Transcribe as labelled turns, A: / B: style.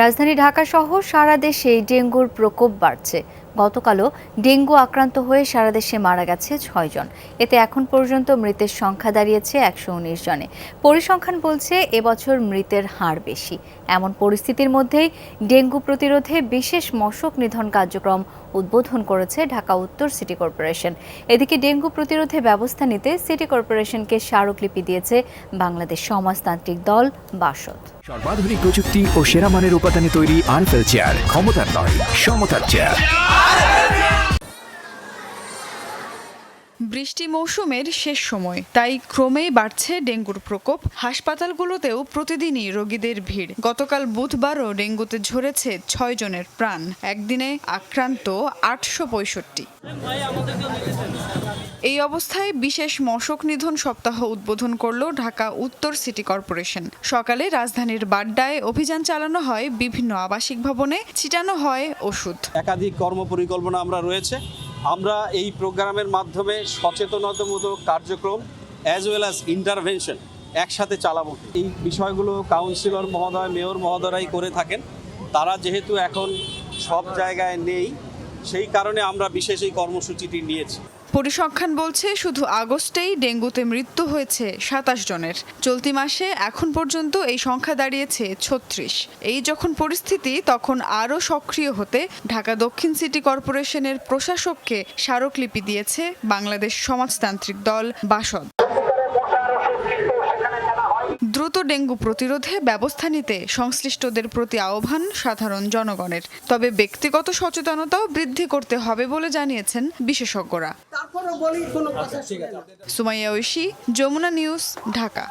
A: রাজধানী ঢাকা সহ সারা দেশে ডেঙ্গুর প্রকোপ বাড়ছে। গতকালও ডেঙ্গু আক্রান্ত হয়ে সারা দেশে মারা গেছে ছয়জন এতে এখন পর্যন্ত মৃতের সংখ্যা দাঁড়িয়েছে একশো উনিশ জনে। পরিসংখ্যান বলছে এবছর মৃতের হার বেশি। এমন পরিস্থিতির মধ্যেই ডেঙ্গু প্রতিরোধে বিশেষ মশক নিধন কার্যক্রম উদ্বোধন করেছে ঢাকা উত্তর সিটি কর্পোরেশন। এদিকে ডেঙ্গু প্রতিরোধে ব্যবস্থা নিতে সিটি কর্পোরেশনকে স্মারকলিপি দিয়েছে বাংলাদেশ সমাজতান্ত্রিক দল বাসদ।
B: সর্বাধুনিক প্রযুক্তি ও সেরা মানের উপাদানে তৈরি আনফেল চেয়ার, ক্ষমতার নয়, সমতার চেয়ার। 안 해.
C: বৃষ্টি মৌসুমের শেষ সময়। তাই ক্রমেই বাড়ছে ডেঙ্গুর প্রকোপ। হাসপাতালগুলোতেও প্রতিদিনই রোগীদের ভিড়। গতকাল বুধবারও ডেঙ্গুতে ঝরেছে ছয় জনের প্রাণ। একদিনে আক্রান্ত আটশো পঁয়ষট্টি। এই অবস্থায় বিশেষ মশক নিধন সপ্তাহ উদ্বোধন করল ঢাকা উত্তর সিটি কর্পোরেশন। সকালে রাজধানীর বাড্ডায় অভিযান চালানো হয় বিভিন্ন আবাসিক ভবনে, ছিটানো হয় ওষুধ।
D: একাধিক কর্মপরিকল্পনা আমরা রয়েছে। আমরা এই প্রোগ্রামের মাধ্যমে সচেতনতামূলক কার্যক্রম অ্যাজ ওয়েল অ্যাজ ইন্টারভেনশন একসাথে চালাবো। এই বিষয়গুলো কাউন্সিলর মহোদয় মেয়র মহোদয়রাই করে থাকেন। তারা যেহেতু এখন সব জায়গায় নেই সেই কারণে আমরা বিশেষ এই কর্মসূচিটি নিয়েছি।
C: পরিসংখ্যান বলছে, শুধু আগস্টেই ডেঙ্গুতে মৃত্যু হয়েছে সাতাশ জনের। চলতি মাসে এখন পর্যন্ত এই সংখ্যা দাঁড়িয়েছে ছত্রিশ। এই যখন পরিস্থিতি, তখন আরও সক্রিয় হতে ঢাকা দক্ষিণ সিটি কর্পোরেশনের প্রশাসককে স্মারকলিপি দিয়েছে বাংলাদেশ সমাজতান্ত্রিক দল বাসদ। দ্রুত ডেঙ্গু প্রতিরোধে ব্যবস্থা নিতে সংশ্লিষ্টদের প্রতি আহ্বান সাধারণ জনগণের। তবে ব্যক্তিগত সচেতনতাও বৃদ্ধি করতে হবে বলে জানিয়েছেন বিশেষজ্ঞরা। সুমাইয়া ঐশী যমুনা নিউজ ঢাকা।